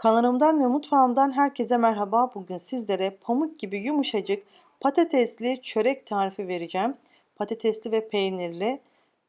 Kanalımdan ve mutfağımdan herkese merhaba. Bugün sizlere pamuk gibi yumuşacık patatesli çörek tarifi vereceğim. Patatesli ve peynirli.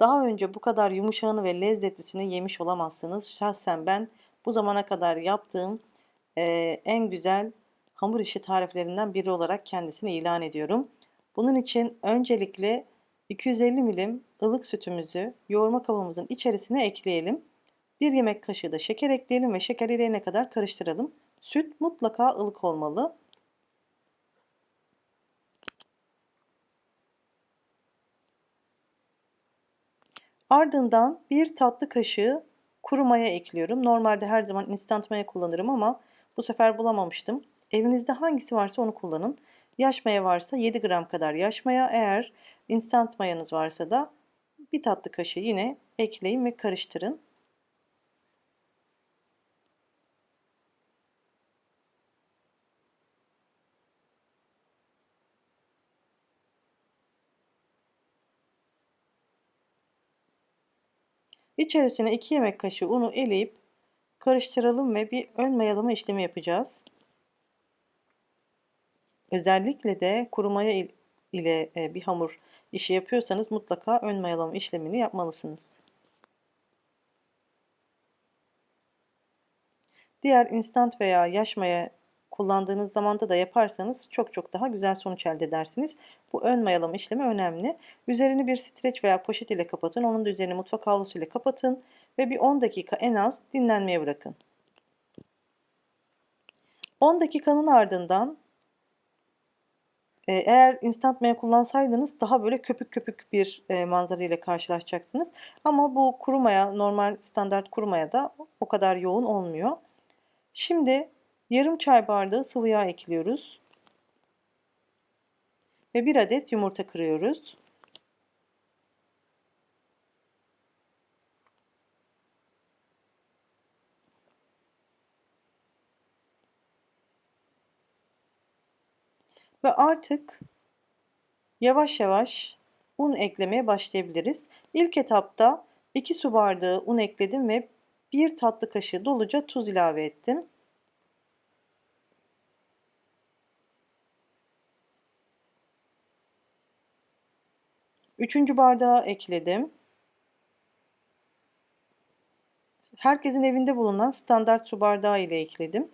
Daha önce bu kadar yumuşağını ve lezzetlisini yemiş olamazsınız. Şahsen ben bu zamana kadar yaptığım e, en güzel hamur işi tariflerinden biri olarak kendisini ilan ediyorum. Bunun için öncelikle 250 milim ılık sütümüzü yoğurma kabımızın içerisine ekleyelim. 1 yemek kaşığı da şeker ekleyelim ve şeker eriyene kadar karıştıralım. Süt mutlaka ılık olmalı. Ardından bir tatlı kaşığı kuru maya ekliyorum. Normalde her zaman instant maya kullanırım ama bu sefer bulamamıştım. Evinizde hangisi varsa onu kullanın. Yaş maya varsa 7 gram kadar yaş maya. Eğer instant mayanız varsa da bir tatlı kaşığı yine ekleyin ve karıştırın. İçerisine 2 yemek kaşığı unu eleyip karıştıralım ve bir ön mayalama işlemi yapacağız. Özellikle de kuru maya ile e, bir hamur işi yapıyorsanız mutlaka ön mayalama işlemini yapmalısınız. Diğer instant veya yaş maya kullandığınız zamanda da yaparsanız çok çok daha güzel sonuç elde edersiniz. Bu ön mayalama işlemi önemli. Üzerini bir streç veya poşet ile kapatın. Onun da üzerini mutfak havlusu ile kapatın ve bir 10 dakika en az dinlenmeye bırakın. 10 dakikanın ardından e, eğer instant maya kullansaydınız daha böyle köpük köpük bir e, manzara ile karşılaşacaksınız. Ama bu kuru maya normal standart kuru maya da o kadar yoğun olmuyor. Şimdi Yarım çay bardağı sıvı yağ ekliyoruz. Ve bir adet yumurta kırıyoruz. Ve artık yavaş yavaş un eklemeye başlayabiliriz. İlk etapta 2 su bardağı un ekledim ve 1 tatlı kaşığı doluca tuz ilave ettim. Üçüncü bardağı ekledim. Herkesin evinde bulunan standart su bardağı ile ekledim.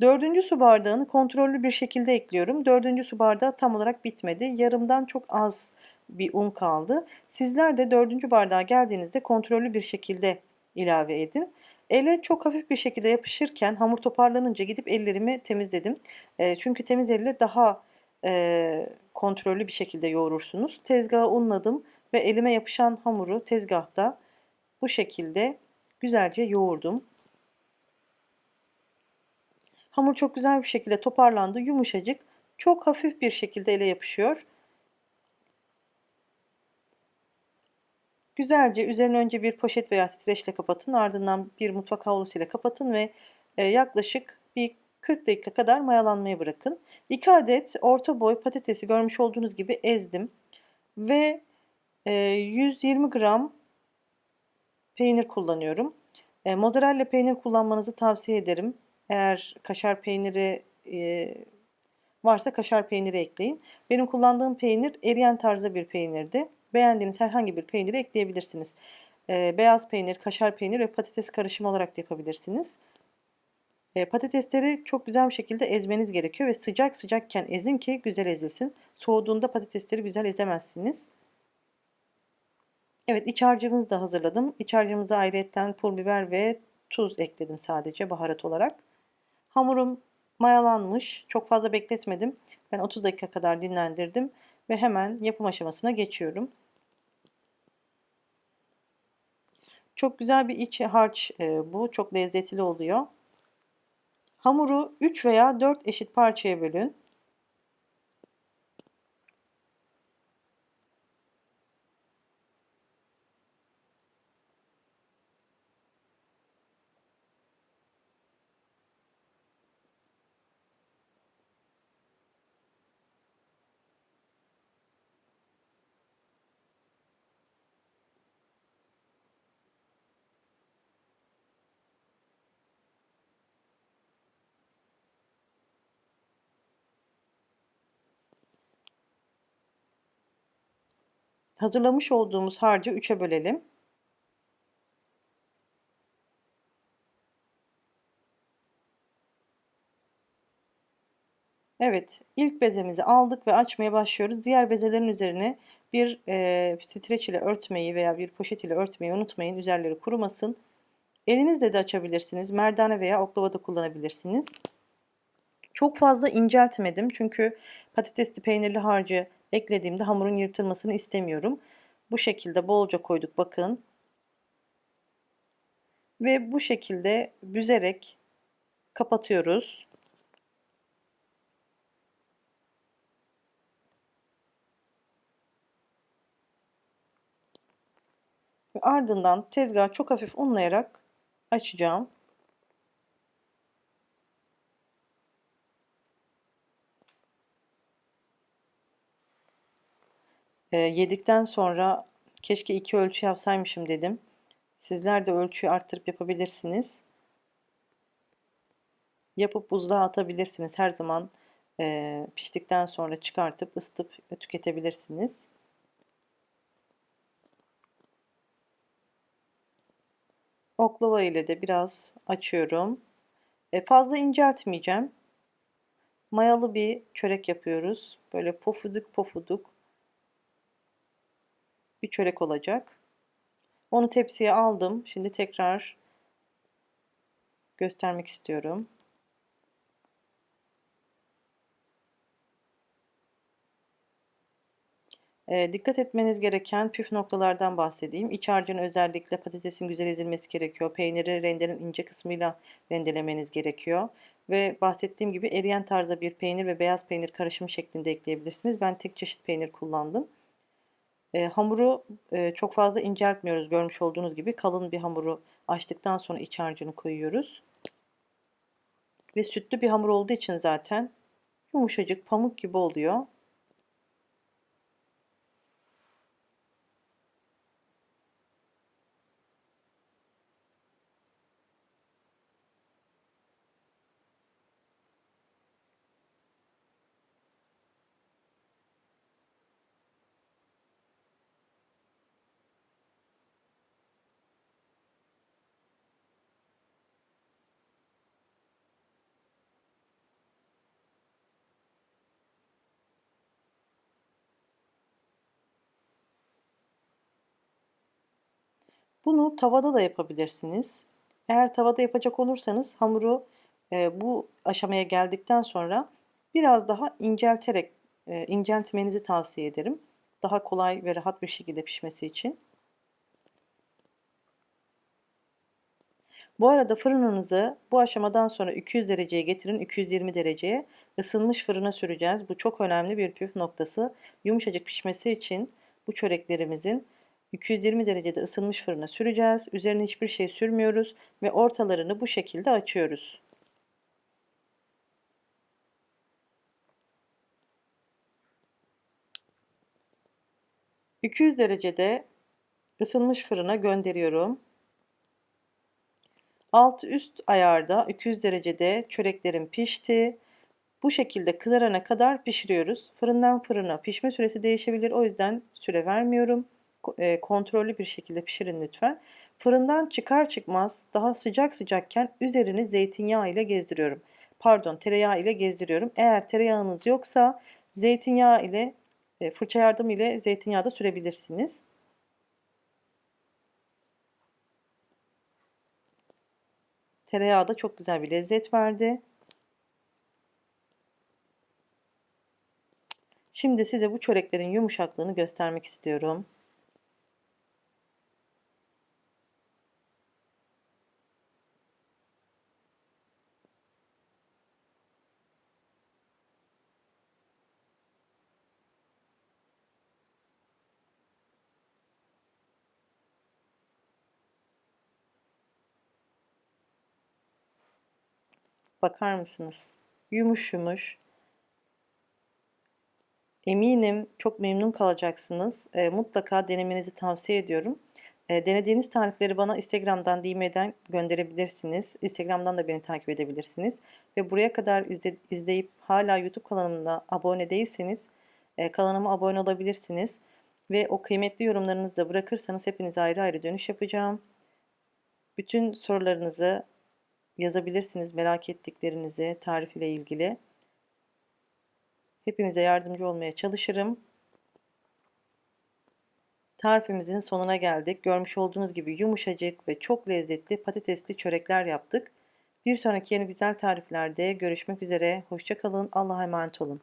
Dördüncü su bardağını kontrollü bir şekilde ekliyorum. Dördüncü su bardağı tam olarak bitmedi. Yarımdan çok az bir un kaldı. Sizler de dördüncü bardağa geldiğinizde kontrollü bir şekilde ilave edin. Ele çok hafif bir şekilde yapışırken hamur toparlanınca gidip ellerimi temizledim. E, çünkü temiz elle daha e, kontrollü bir şekilde yoğurursunuz. Tezgaha unladım ve elime yapışan hamuru tezgahta bu şekilde güzelce yoğurdum. Hamur çok güzel bir şekilde toparlandı, yumuşacık. Çok hafif bir şekilde ele yapışıyor. Güzelce üzerine önce bir poşet veya streçle kapatın. Ardından bir mutfak havlusuyla kapatın ve e, yaklaşık 40 dakika kadar mayalanmaya bırakın. 2 adet orta boy patatesi görmüş olduğunuz gibi ezdim. Ve 120 e, gram peynir kullanıyorum. E, mozzarella peynir kullanmanızı tavsiye ederim. Eğer kaşar peyniri e, varsa kaşar peyniri ekleyin. Benim kullandığım peynir eriyen tarzı bir peynirdi. Beğendiğiniz herhangi bir peyniri ekleyebilirsiniz. Beyaz peynir, kaşar peynir ve patates karışımı olarak da yapabilirsiniz. E, patatesleri çok güzel bir şekilde ezmeniz gerekiyor ve sıcak sıcakken ezin ki güzel ezilsin. Soğuduğunda patatesleri güzel ezemezsiniz. Evet iç harcımızı da hazırladım. İç harcımıza ayrıyetten pul biber ve tuz ekledim sadece baharat olarak. Hamurum mayalanmış. Çok fazla bekletmedim. Ben 30 dakika kadar dinlendirdim ve hemen yapım aşamasına geçiyorum. Çok güzel bir iç harç bu. Çok lezzetli oluyor. Hamuru 3 veya 4 eşit parçaya bölün. Hazırlamış olduğumuz harcı 3'e bölelim. Evet, ilk bezemizi aldık ve açmaya başlıyoruz. Diğer bezelerin üzerine bir e, streç ile örtmeyi veya bir poşet ile örtmeyi unutmayın. Üzerleri kurumasın. Elinizle de açabilirsiniz. Merdane veya oklava da kullanabilirsiniz. Çok fazla inceltmedim çünkü patatesli peynirli harcı eklediğimde hamurun yırtılmasını istemiyorum. Bu şekilde bolca koyduk bakın. Ve bu şekilde büzerek kapatıyoruz. Ardından tezgahı çok hafif unlayarak açacağım. E, yedikten sonra keşke iki ölçü yapsaymışım dedim. Sizler de ölçüyü arttırıp yapabilirsiniz. Yapıp buzluğa atabilirsiniz. Her zaman e, piştikten sonra çıkartıp ısıtıp tüketebilirsiniz. Oklava ile de biraz açıyorum. E, fazla inceltmeyeceğim. Mayalı bir çörek yapıyoruz. Böyle pofuduk pofuduk bir çörek olacak. Onu tepsiye aldım. Şimdi tekrar göstermek istiyorum. E, dikkat etmeniz gereken püf noktalardan bahsedeyim. İç harcın özellikle patatesin güzel ezilmesi gerekiyor. Peyniri rendenin ince kısmıyla rendelemeniz gerekiyor. Ve bahsettiğim gibi eriyen tarzda bir peynir ve beyaz peynir karışımı şeklinde ekleyebilirsiniz. Ben tek çeşit peynir kullandım. E, hamuru e, çok fazla inceltmiyoruz. Görmüş olduğunuz gibi kalın bir hamuru açtıktan sonra iç harcını koyuyoruz. Ve sütlü bir hamur olduğu için zaten yumuşacık pamuk gibi oluyor. Bunu tavada da yapabilirsiniz. Eğer tavada yapacak olursanız hamuru e, bu aşamaya geldikten sonra biraz daha incelterek e, inceltmenizi tavsiye ederim. Daha kolay ve rahat bir şekilde pişmesi için. Bu arada fırınınızı bu aşamadan sonra 200 dereceye getirin. 220 dereceye ısınmış fırına süreceğiz. Bu çok önemli bir püf noktası. Yumuşacık pişmesi için bu çöreklerimizin 220 derecede ısınmış fırına süreceğiz. Üzerine hiçbir şey sürmüyoruz ve ortalarını bu şekilde açıyoruz. ...200 derecede ısınmış fırına gönderiyorum. Alt üst ayarda 200 derecede çöreklerim pişti. Bu şekilde kızarana kadar pişiriyoruz. Fırından fırına pişme süresi değişebilir. O yüzden süre vermiyorum. E, kontrollü bir şekilde pişirin lütfen. Fırından çıkar çıkmaz daha sıcak sıcakken üzerini zeytinyağı ile gezdiriyorum. Pardon tereyağı ile gezdiriyorum. Eğer tereyağınız yoksa zeytinyağı ile e, fırça yardım ile zeytinyağı da sürebilirsiniz. Tereyağı da çok güzel bir lezzet verdi. Şimdi size bu çöreklerin yumuşaklığını göstermek istiyorum. Bakar mısınız? Yumuş yumuş. Eminim çok memnun kalacaksınız. E, mutlaka denemenizi tavsiye ediyorum. E, denediğiniz tarifleri bana Instagram'dan DM'den gönderebilirsiniz. Instagram'dan da beni takip edebilirsiniz. Ve buraya kadar izle, izleyip hala YouTube kanalımda abone değilseniz e, kanalıma abone olabilirsiniz. Ve o kıymetli yorumlarınızı da bırakırsanız hepinize ayrı ayrı dönüş yapacağım. Bütün sorularınızı yazabilirsiniz merak ettiklerinizi tarif ile ilgili. Hepinize yardımcı olmaya çalışırım. Tarifimizin sonuna geldik. Görmüş olduğunuz gibi yumuşacık ve çok lezzetli patatesli çörekler yaptık. Bir sonraki yeni güzel tariflerde görüşmek üzere. Hoşçakalın. Allah'a emanet olun.